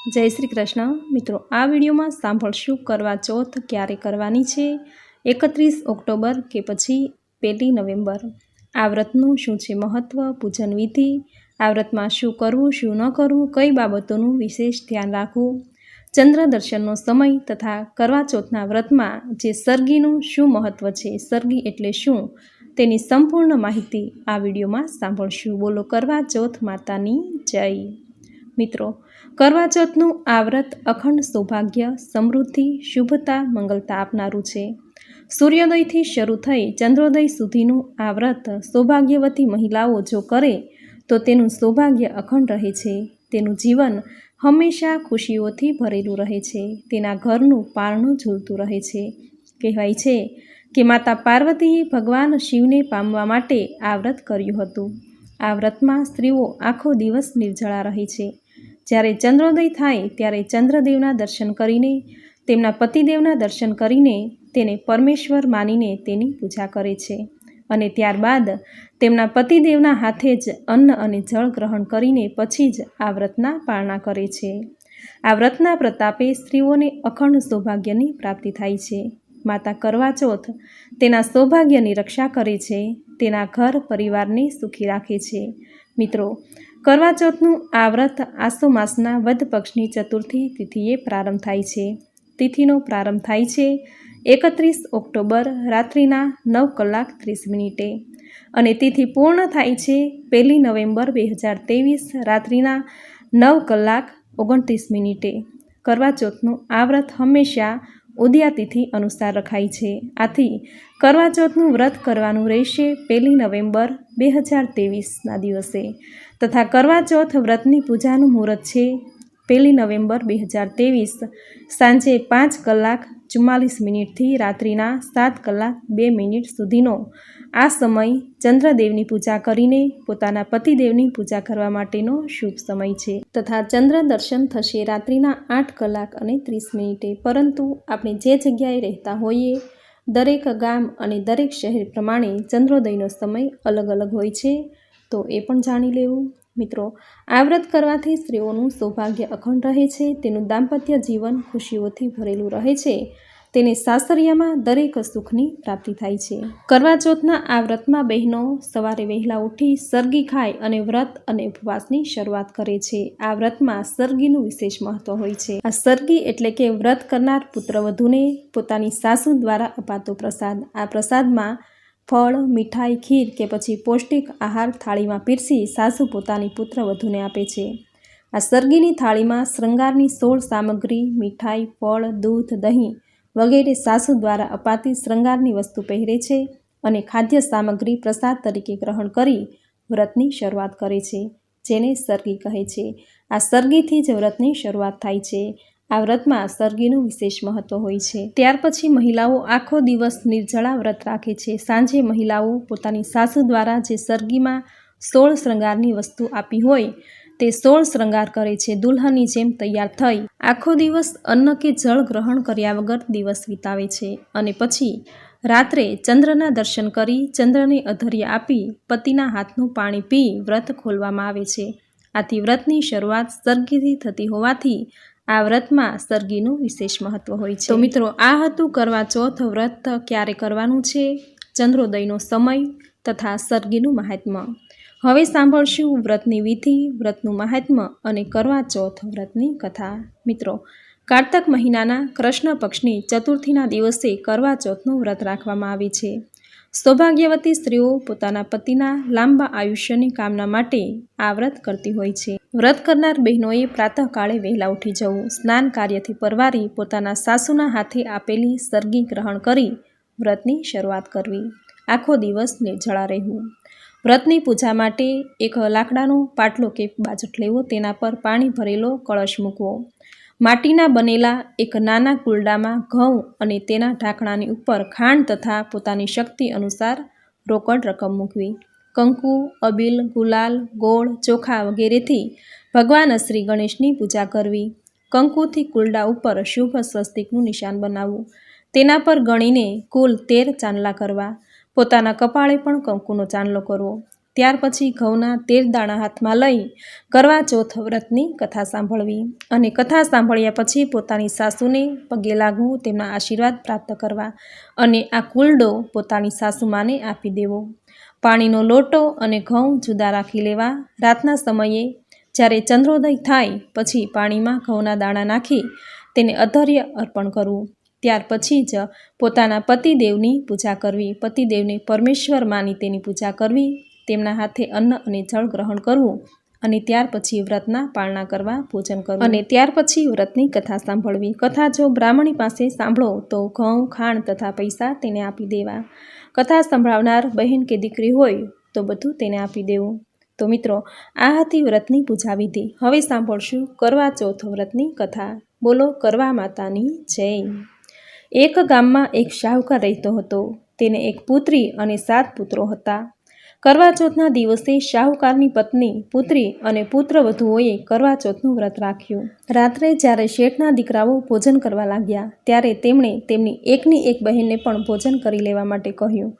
જય શ્રી કૃષ્ણ. મિત્રો, આ વિડીયોમાં સાંભળશું કરવા ચોથ ક્યારે કરવાની છે? એકત્રીસ ઓક્ટોબર કે પછી પહેલી નવેમ્બર. આ વ્રતનું શું છે મહત્ત્વ પૂજન વિધિ? આ વ્રતમાં શું કરવું, શું ન કરવું, કઈ બાબતોનું વિશેષ ધ્યાન રાખવું? ચંદ્ર દર્શનનો સમય તથા કરવા ચોથના વ્રતમાં જે સરગીનું શું મહત્ત્વ છે, સર્ગી એટલે શું? તેની સંપૂર્ણ માહિતી આ વિડીયોમાં સાંભળશું. બોલો, કરવા ચોથ માતાની જય. મિત્રો કરવાચોથનું આ વ્રત અખંડ સૌભાગ્ય, સમૃદ્ધિ, શુભતા, મંગલતા આપનારું છે. સૂર્યોદયથી શરૂ થઈ ચંદ્રોદય સુધીનું આ વ્રત સૌભાગ્યવતી મહિલાઓ જો કરે, તો તેનું સૌભાગ્ય અખંડ રહે છે. તેનું જીવન હંમેશા ખુશીઓથી ભરેલું રહે છે. તેના ઘરનું પારણું ઝૂલતું રહે છે. કહેવાય છે કે માતા પાર્વતીએ ભગવાન શિવને પામવા માટે આ વ્રત કર્યું હતું. આ વ્રતમાં સ્ત્રીઓ આખો દિવસ નિર્જળા રહે છે. જ્યારે ચંદ્રોદય થાય ત્યારે ચંદ્રદેવના દર્શન કરીને, તેમના પતિદેવના દર્શન કરીને તેને પરમેશ્વર માનીને તેની પૂજા કરે છે. અને ત્યારબાદ તેમના પતિદેવના હાથે જ અન્ન અને જળ ગ્રહણ કરીને પછી જ આ વ્રતના પાળના કરે છે. આ વ્રતના પ્રતાપે સ્ત્રીઓને અખંડ સૌભાગ્યની પ્રાપ્તિ થાય છે. માતા કરવા ચોથ તેના સૌભાગ્યની રક્ષા કરે છે. તેના ઘર પરિવારને સુખી રાખે છે. મિત્રો કરવા ચોથનું આ વ્રત આસો માસના વધ પક્ષની ચતુર્થી તિથિએ પ્રારંભ થાય છે. તિથિનો પ્રારંભ થાય છે એકત્રીસ ઓક્ટોબર રાત્રિના નવ કલાક ત્રીસ મિનિટે. અને તિથિ પૂર્ણ થાય છે પહેલી નવેમ્બર બે હજાર ત્રેવીસ રાત્રિના નવ કલાક ઓગણત્રીસ મિનિટે. કરવાચોથનું આ વ્રત હંમેશા ઉદયાતિથિ અનુસાર રખાય છે. આથી કરવાચોથનું વ્રત કરવાનું રહેશે પહેલી નવેમ્બર બે હજાર ત્રેવીસના દિવસે. તથા કરવા ચોથ વ્રતની પૂજાનું મુહૂર્ત છે. પહેલી નવેમ્બર બે હજાર ત્રેવીસ સાંજે પાંચ કલાક ચુમ્માલીસ મિનિટથી રાત્રિના સાત કલાક બે મિનિટ સુધીનો. આ સમય ચંદ્રદેવની પૂજા કરીને પોતાના પતિદેવની પૂજા કરવા માટેનો શુભ સમય છે. તથા ચંદ્ર દર્શન થશે રાત્રિના આઠ કલાક અને ત્રીસ મિનિટે. પરંતુ આપણે જે જગ્યાએ રહેતા હોઈએ, દરેક ગામ અને દરેક શહેર પ્રમાણે ચંદ્રોદયનો સમય અલગ અલગ હોય છે. તો એ પણ જાણી લેવું. મિત્રો, આ વ્રત કરવાથી સ્ત્રીઓનું સૌભાગ્ય અખંડ રહે છે, તેનું દાંપત્ય જીવન ખુશીઓથી ભરેલું રહે છે. તેને સાસરિયામાં દરેક સુખની પ્રાપ્તિ થાય છે. કરવા ચોથના આ વ્રતમાં બહેનો સવારે વહેલા ઉઠી સરગી ખાય અને વ્રત અને ઉપવાસની શરૂઆત કરે છે. આ વ્રતમાં સરગીનું વિશેષ મહત્વ હોય છે. આ સરગી એટલે કે વ્રત કરનાર પુત્રવધુને પોતાની સાસુ દ્વારા અપાતો પ્રસાદ. આ પ્રસાદમાં ફળ, મીઠાઈ, ખીર કે પછી પૌષ્ટિક આહાર થાળીમાં પીરસી સાસુ પોતાની પુત્ર વધુને આપે છે. આ સર્ગીની થાળીમાં શૃંગારની સોળ સામગ્રી, મીઠાઈ, ફળ, દૂધ, દહીં વગેરે સાસુ દ્વારા અપાતી શૃંગારની વસ્તુ પહેરે છે અને ખાદ્ય સામગ્રી પ્રસાદ તરીકે ગ્રહણ કરી વ્રતની શરૂઆત કરે છે, જેને સર્ગી કહે છે. આ સર્ગીથી જ વ્રતની શરૂઆત થાય છે. આ વ્રતમાં સર્ગીનું વિશેષ મહત્વ હોય છે. ત્યાર પછી મહિલાઓ આખો દિવસ નિર્જળા વ્રત રાખે છે. સાંજે મહિલાઓ પોતાની સાસુ દ્વારા જે સર્ગીમાં સોળ શૃંગારની વસ્તુ આપી હોય, તે સોળ શૃંગાર કરે છે. દુલ્હનની જેમ તૈયાર થઈ, આખો દિવસ અન્ન કે જળ ગ્રહણ કર્યા વગર દિવસ વિતાવે છે. અને પછી રાત્રે ચંદ્રના દર્શન કરી, ચંદ્રને અધર્ય આપી, પતિના હાથનું પાણી પી વ્રત ખોલવામાં આવે છે. આથી વ્રતની શરૂઆત સર્ગીથી થતી હોવાથી આ વ્રતમાં સર્ગીનું વિશેષ મહત્વ હોય છે. તો મિત્રો, આ હતું કરવા ચોથ વ્રત ક્યારે કરવાનું છે? ચંદ્રોદયનો સમય તથા સર્ગીનું મહાત્મ્ય હવે સાંભળશું વ્રતની વિધિ, વ્રતનું મહાત્મ્ય અને કરવા ચોથ વ્રતની કથા. મિત્રો, કારતક મહિનાના કૃષ્ણ પક્ષની ચતુર્થીના દિવસે કરવા ચોથનું વ્રત રાખવામાં આવે છે. સૌભાગ્યવતી સ્ત્રીઓ પોતાના પતિના લાંબા આયુષ્યની કામના માટે આ વ્રત કરતી હોય છે. વ્રત કરનાર બહેનોએ પ્રાતઃકાળે વહેલા ઉઠી જવું, સ્નાન કાર્યથી પરવારી પોતાના સાસુના હાથે આપેલી સર્ગી ગ્રહણ કરી વ્રતની શરૂઆત કરવી. આખો દિવસ નિર્જળા રહેવું. વ્રતની પૂજા માટે એક લાકડાનો પાટલો કે બાજટ લેવો, તેના પર પાણી ભરેલો કળશ મૂકવો. માટીના બનેલા એક નાના કુલડામાં ઘઉં અને તેના ઢાંકણાની ઉપર ખાંડ તથા પોતાની શક્તિ અનુસાર રોકડ રકમ મૂકવી. કંકુ, અબીલ, ગુલાલ, ગોળ, ચોખા વગેરેથી ભગવાન શ્રી ગણેશની પૂજા કરવી. કંકુથી કુલડા ઉપર શુભ સ્વસ્તિકનું નિશાન બનાવવું. તેના પર ગણીને કુલ તેર ચાંદલા કરવા. પોતાના કપાળે પણ કંકુનો ચાંદલો કરવો. ત્યાર પછી ઘઉંના તેર દાણા હાથમાં લઈ કરવા ચોથ વ્રતની કથા સાંભળવી અને કથા સાંભળ્યા પછી પોતાની સાસુને પગે લાગવું તેમના આશીર્વાદ પ્રાપ્ત કરવા અને આ કુલડો પોતાની સાસુમાને આપી દેવો. પાણીનો લોટો અને ઘઉં જુદા રાખી લેવા. રાતના સમયે જ્યારે ચંદ્રોદય થાય પછી પાણીમાં ઘઉંના દાણા નાખી તેને અધર્ય અર્પણ કરવું. ત્યાર પછી જ પોતાના પતિદેવની પૂજા કરવી. પતિદેવને પરમેશ્વર માની તેની પૂજા કરવી. તેમના હાથે અન્ન અને જળ ગ્રહણ કરવું અને ત્યાર પછી વ્રતના પાળના કરવા ભોજન કરવું. અને ત્યાર પછી વ્રતની કથા સાંભળવી. કથા જો બ્રાહ્મણી પાસે સાંભળો તો ઘઉં ખાણ તથા પૈસા તેને આપી દેવા. કથા સંભળાવનાર બહેન કે દીકરી હોય તો બધું તેને આપી દેવું. તો મિત્રો, આ હતી વ્રતની પૂજા વિધિ. હવે સાંભળશું કરવા ચોથ વ્રતની કથા. બોલો, કરવા માતાની જય. એક ગામમાં એક શાહુકાર રહેતો હતો. તેને એક પુત્રી અને સાત પુત્રો હતા. કરવા ચોથના દિવસે શાહુકારની પત્ની, પુત્રી અને પુત્રવધુઓએ કરવાચોથનું વ્રત રાખ્યું. રાત્રે જ્યારે શેઠના દીકરાઓ ભોજન કરવા લાગ્યા, ત્યારે તેમણે તેમની એકની એક બહેનને પણ ભોજન કરી લેવા માટે કહ્યું.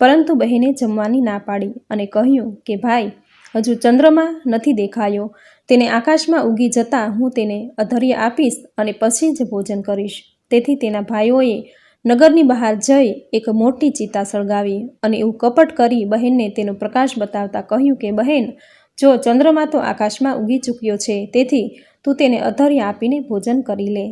પરંતુ બહેને જમવાની ના પાડી અને કહ્યું કે, ભાઈ, હજુ ચંદ્રમા નથી દેખાયો. તેને આકાશમાં ઉગી જતાં હું તેને અધર્ય આપીશ અને પછી જ ભોજન કરીશ. તેથી તેના ભાઈઓએ નગરની બહાર જઈ એક મોટી ચિતા સળગાવી અને એવું કપટ કરી બહેનને તેનો પ્રકાશ બતાવતા કહ્યું કે, બહેન, જો ચંદ્રમા તો આકાશમાં ઉગી ચૂક્યો છે, તેથી તું તેને અધર્ય આપીને ભોજન કરી લે.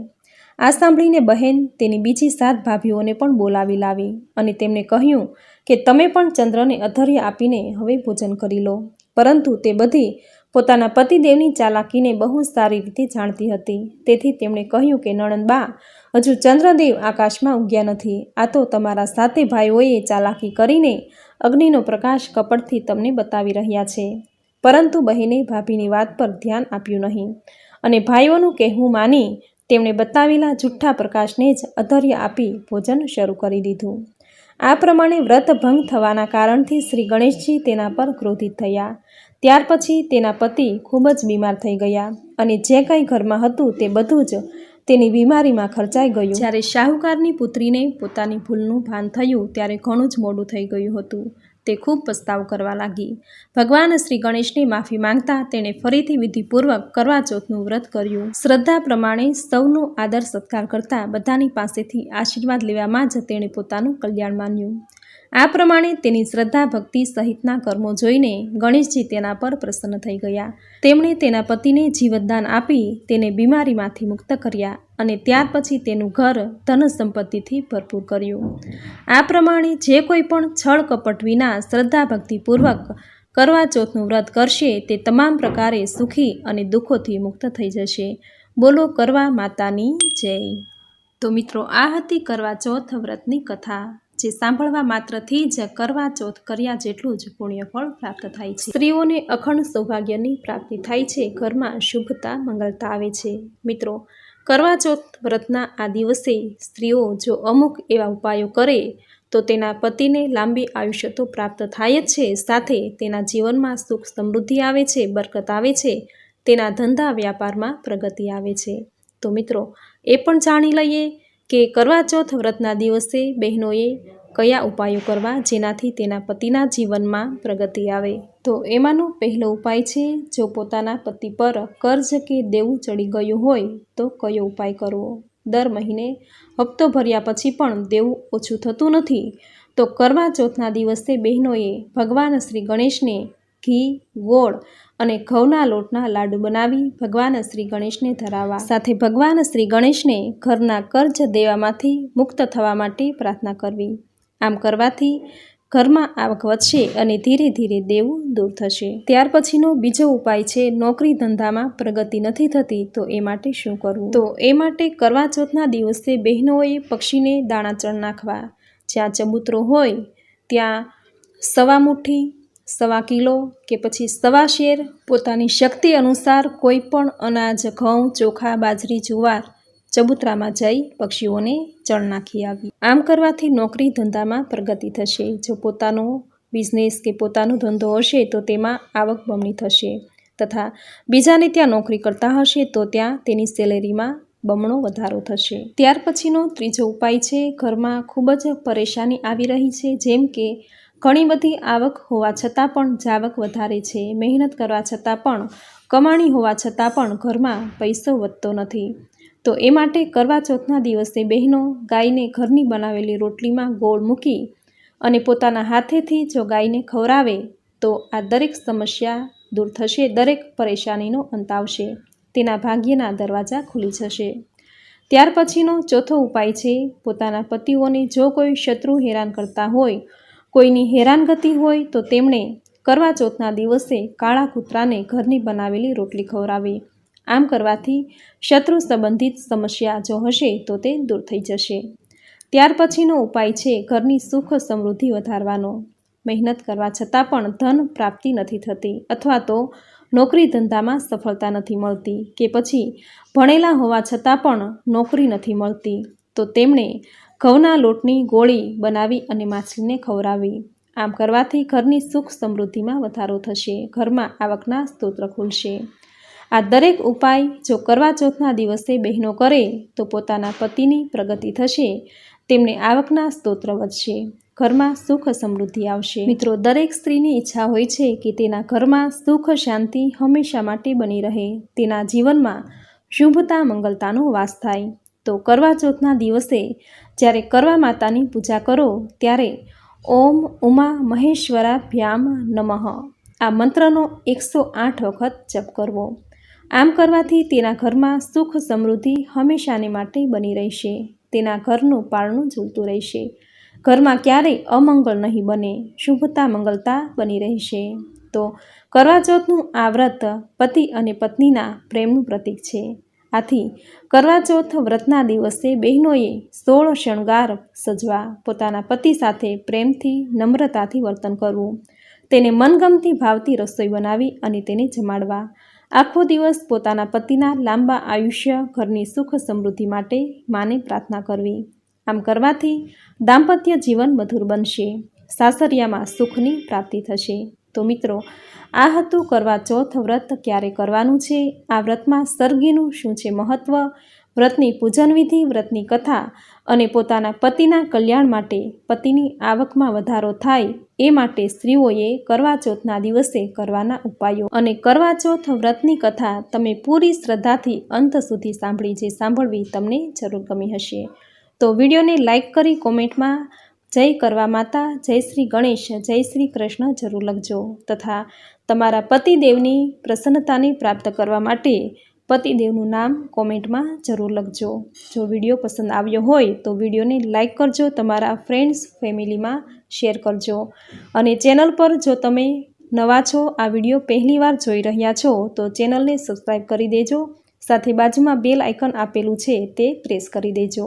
આ સાંભળીને બહેન તેની બીજી સાત ભાભીઓને પણ બોલાવી લાવી અને તેમને કહ્યું કે, તમે પણ ચંદ્રને અધર્ય આપીને હવે ભોજન કરી લો. પરંતુ તે બધી પોતાના પતિદેવની ચાલાકીને બહુ સારી રીતે જાણતી હતી. તેથી તેમણે કહ્યું કે નણંદબા હજુ ચંદ્રદેવ આકાશમાં ઉગ્યા નથી. આ તો તમારા સાતે ભાઈઓએ ચાલાકી કરીને અગ્નિનો પ્રકાશ કપટથી તમને બતાવી રહ્યા છે. પરંતુ બહેને ભાભીની વાત પર ધ્યાન આપ્યું નહીં. અને ભાઈઓનું કહેવું માની તેમણે બતાવેલા જુઠ્ઠા પ્રકાશને જ અધર્ય આપી ભોજન શરૂ કરી દીધું. આ પ્રમાણે વ્રત ભંગ થવાના કારણથી શ્રી ગણેશજી તેના પર ક્રોધિત થયા. ત્યાર પછી તેના પતિ ખૂબ જ બીમાર થઈ ગયા અને જે કંઈ ઘરમાં હતું તે બધું જ તેની બીમારીમાં ખર્ચાઈ ગયું. જ્યારે શાહુકારની પુત્રીને પોતાની ભૂલનું ભાન થયું ત્યારે ઘણું જ મોડું થઈ ગયું હતું. તે ખૂબ પસ્તાવ કરવા લાગી. ભગવાન શ્રી ગણેશની માફી માંગતા તેણે ફરીથી વિધિપૂર્વક કરવા ચોથનું વ્રત કર્યું. શ્રદ્ધા પ્રમાણે સૌનો આદર સત્કાર કરતા બધાની પાસેથી આશીર્વાદ લેવામાં જ તેણે પોતાનું કલ્યાણ માન્યું. આ પ્રમાણે તેની શ્રદ્ધા ભક્તિ સહિતના કર્મો જોઈને ગણેશજી તેના પર પ્રસન્ન થઈ ગયા. તેમણે તેના પતિને જીવતદાન આપી તેને બીમારીમાંથી મુક્ત કર્યા અને ત્યાર પછી તેનું ઘર ધન સંપત્તિથી ભરપૂર કર્યું. આ પ્રમાણે જે કોઈ પણ છળ કપટ વિના શ્રદ્ધા ભક્તિપૂર્વક કરવા ચોથનું વ્રત કરશે તે તમામ પ્રકારે સુખી અને દુઃખોથી મુક્ત થઈ જશે. બોલો કરવા માતાની જય. તો મિત્રો, આ હતી કરવા ચોથ વ્રતની કથા. જે સાંભળવા માત્રથી જ કરવા ચોથ કર્યા જેટલું જ પુણ્યફળ પ્રાપ્ત થાય છે. સ્ત્રીઓને અખંડ સૌભાગ્યની પ્રાપ્તિ થાય છે. ઘરમાં શુભતા મંગલતા આવે છે. મિત્રો, કરવા ચોથ વ્રતના આ દિવસે સ્ત્રીઓ જો અમુક એવા ઉપાયો કરે, તો તેના પતિને લાંબી આયુષ્ય તો પ્રાપ્ત થાય જ છે. સાથે તેના જીવનમાં સુખ સમૃદ્ધિ આવે છે, બરકત આવે છે, તેના ધંધા વ્યાપારમાં પ્રગતિ આવે છે. તો મિત્રો, એ પણ જાણી લઈએ કે કરવા ચોથ વ્રતના દિવસે બહેનોએ કયા ઉપાયો કરવા જેનાથી તેના પતિના જીવનમાં પ્રગતિ આવે? તો એમાંનો પહેલો ઉપાય છે, જો પોતાના પતિ પર કર્જ કે દેવું ચડી ગયું હોય, તો કયો ઉપાય કરવો? દર મહિને હપ્તો ભર્યા પછી પણ દેવું ઓછું થતું નથી. તો કરવા ચોથના દિવસે બહેનોએ ભગવાન શ્રી ગણેશને ઘી, ગોળ અને ઘઉંના લોટના લાડુ બનાવી ભગવાન શ્રી ગણેશને ધરાવવા. સાથે ભગવાન શ્રી ગણેશને ઘરના કર્જ દેવામાંથી મુક્ત થવા માટે પ્રાર્થના કરવી. આમ કરવાથી ઘરમાં આવક વધશે અને ધીરે ધીરે દેવું દૂર થશે. ત્યાર પછીનો બીજો ઉપાય છે, નોકરી ધંધામાં પ્રગતિ નથી થતી, તો એ માટે શું કરવું? તો એ માટે કરવા ચોથના દિવસે બહેનોએ પક્ષીને દાણા ચણ નાખવા. જ્યાં ચબૂતરો હોય, ત્યાં સવા મુઠ્ઠી સવા કિલો કે પછી સવા શેર પોતાની શક્તિ અનુસાર કોઈ પણ અનાજ, ઘઉં, ચોખા, બાજરી, જુવાર, ચબૂતરામાં જઈ પક્ષીઓને ચણ નાખી આવી. આમ કરવાથી નોકરી ધંધામાં પ્રગતિ થશે. જો પોતાનો બિઝનેસ કે પોતાનો ધંધો હશે તો તેમાં આવક બમણી થશે તથા બીજાને ત્યાં નોકરી કરતા હશે તો ત્યાં તેની સેલેરીમાં બમણો વધારો થશે. ત્યાર પછીનો ત્રીજો ઉપાય છે, ઘરમાં ખૂબ જ પરેશાની આવી રહી છે, જેમ કે ઘણી બધી આવક હોવા છતાં પણ જાવક વધારે છે. મહેનત કરવા છતાં પણ, કમાણી હોવા છતાં પણ ઘરમાં પૈસો વધતો નથી. તો એ માટે કરવા ચોથના દિવસે બહેનો ગાયને ઘરની બનાવેલી રોટલીમાં ગોળ મૂકી અને પોતાના હાથેથી જો ગાયને ખવડાવે, તો આ દરેક સમસ્યા દૂર થશે, દરેક પરેશાનીનો અંત આવશે. તેના ભાગ્યના દરવાજા ખુલી જશે. ત્યાર પછીનો ચોથો ઉપાય છે, પોતાના પતિઓને જો કોઈ શત્રુ હેરાન કરતા હોય કોઈની હેરાનગતિ હોય તો તેમણે કરવા ચોથના દિવસે કાળા કૂતરાને ઘરની બનાવેલી રોટલી ખવડાવી. આમ કરવાથી શત્રુ સંબંધિત સમસ્યા જો હશે તો તે દૂર થઈ જશે. ત્યાર પછીનો ઉપાય છે ઘરની સુખ સમૃદ્ધિ વધારવાનો. મહેનત કરવા છતાં પણ ધન પ્રાપ્તિ નથી થતી અથવા તો નોકરી ધંધામાં સફળતા નથી મળતી કે પછી ભણેલા હોવા છતાં પણ નોકરી નથી મળતી. તો તેમણે ઘઉંના લોટની ગોળી બનાવી અને માછલીને ખવડાવી. આમ કરવાથી ઘરની સુખ સમૃદ્ધિમાં વધારો થશે. ઘરમાં આવકના સ્તોત્ર ખુલશે. આ દરેક ઉપાય જો કરવા ચોથના દિવસે બહેનો કરે તો પોતાના પતિની પ્રગતિ થશે. તેમને આવકના સ્તોત્ર વધશે. ઘરમાં સુખ સમૃદ્ધિ આવશે. મિત્રો, દરેક સ્ત્રીની ઈચ્છા હોય છે કે તેના ઘરમાં સુખ શાંતિ હંમેશા માટે બની રહે. તેના જીવનમાં શુભતા, મંગલતાનો વાસ થાય. તો કરવા ચોથના દિવસે જ્યારે કરવા માતાની પૂજા કરો ત્યારે ઓમ ઉમા મહેશ્વરાભ્યામ નમઃ. આ મંત્રનો એકસો આઠ વખત જપ કરવો. આમ કરવાથી તેના ઘરમાં સુખ સમૃદ્ધિ હંમેશાને માટે બની રહેશે. તેના ઘરનું પારણું ઝૂલતું રહેશે. ઘરમાં ક્યારેય અમંગળ નહીં બને. શુભતા મંગલતા બની રહેશે. તો કરવાચોથનું આ વ્રત પતિ અને પત્નીના પ્રેમનું પ્રતીક છે. આથી કરવાચોથ વ્રતના દિવસે બહેનોએ સોળ શણગાર સજવા પોતાના પતિ સાથે પ્રેમથી નમ્રતાથી વર્તન કરવું. તેને મનગમતી ભાવતી રસોઈ બનાવી અને તેને જમાડવા. આખો દિવસ પોતાના પતિના લાંબા આયુષ્ય, ઘરની સુખ સમૃદ્ધિ માટે માને પ્રાર્થના કરવી. આમ કરવાથી દાંપત્ય જીવન મધુર બનશે. સાસરિયામાં સુખની પ્રાપ્તિ થશે. તો મિત્રો, આ હતું કરવા ચોથ વ્રત ક્યારે કરવાનું છે? આ વ્રતમાં સર્ગીનું શું છે મહત્ત્વ વ્રતની પૂજન વિધિ વ્રતની કથા અને પોતાના પતિના કલ્યાણ માટે પતિની આવકમાં વધારો થાય એ માટે સ્ત્રીઓએ કરવા ચોથના દિવસે કરવાના ઉપાયો અને કરવા ચોથ વ્રતની કથા તમે પૂરી શ્રદ્ધાથી અંત સુધી સાંભળી જે સાંભળવી તમને જરૂર ગમી હશે. તો વિડીયોને લાઇક કરી કોમેન્ટમાં જય કરવા માતા, જય શ્રી ગણેશ, જય શ્રી કૃષ્ણ જરૂર લખજો તથા તમારા પતિદેવની પ્રસન્નતાને પ્રાપ્ત કરવા માટે પતિદેવનું નામ કોમેન્ટમાં જરૂર લખજો. જો વીડિયો પસંદ આવ્યો હોય તો વિડીયોને લાઇક કરજો, તમારા ફ્રેન્ડ્સ, ફેમિલીમાં શેર કરજો અને ચેનલ પર જો તમે નવા છો, આ વીડિયો પહેલીવાર જોઈ રહ્યા છો તો ચેનલને સબસ્ક્રાઈબ કરી દેજો. સાથે બાજુમાં બેલ આઇકન આપેલું છે તે પ્રેસ કરી દેજો.